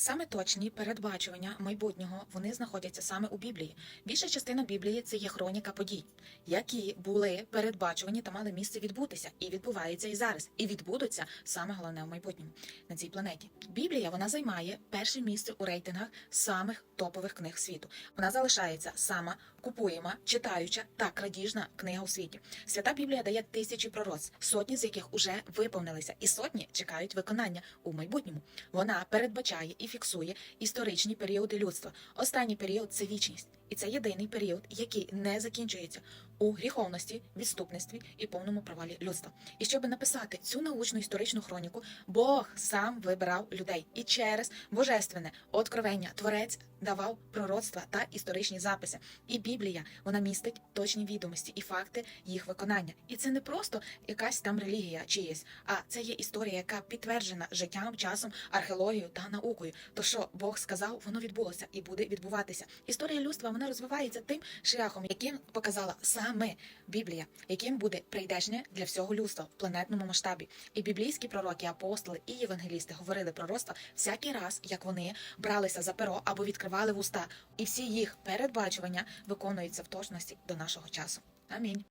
Саме точні передбачування майбутнього вони знаходяться саме у Біблії. Більша частина Біблії це є хроніка подій, які були передбачувані та мали місце відбутися, і відбуваються і зараз, і відбудуться саме головне в майбутньому на цій планеті. Біблія вона займає перше місце у рейтингах самих топових книг світу. Вона залишається сама купуєма, читаюча та крадіжна книга у світі. Свята Біблія дає тисячі пророцтв, сотні з яких уже виповнилися, і сотні чекають виконання у майбутньому. Вона передбачає і фіксує історичні періоди людства. Останній період це вічність, і це єдиний період, який не закінчується у гріховності, відступництві і повному провалі людства. І щоб написати цю научну історичну хроніку, Бог сам вибирав людей, і через божественне откровення творець давав пророцтва та історичні записи. І Біблія вона містить точні відомості і факти їх виконання. І це не просто якась там релігія чиєсь, а це є історія, яка підтверджена життям, часом, археологією та наукою. То що Бог сказав, воно відбулося і буде відбуватися. Історія людства вона розвивається тим шляхом, яким показала саме Біблія, яким буде прийдешнє для всього людства в планетному масштабі. І біблійські пророки, апостоли і євангелісти говорили пророцтва всякий раз, як вони бралися за перо або відкривали вуста, і всі їх передбачування виконуються в точності до нашого часу. Амінь.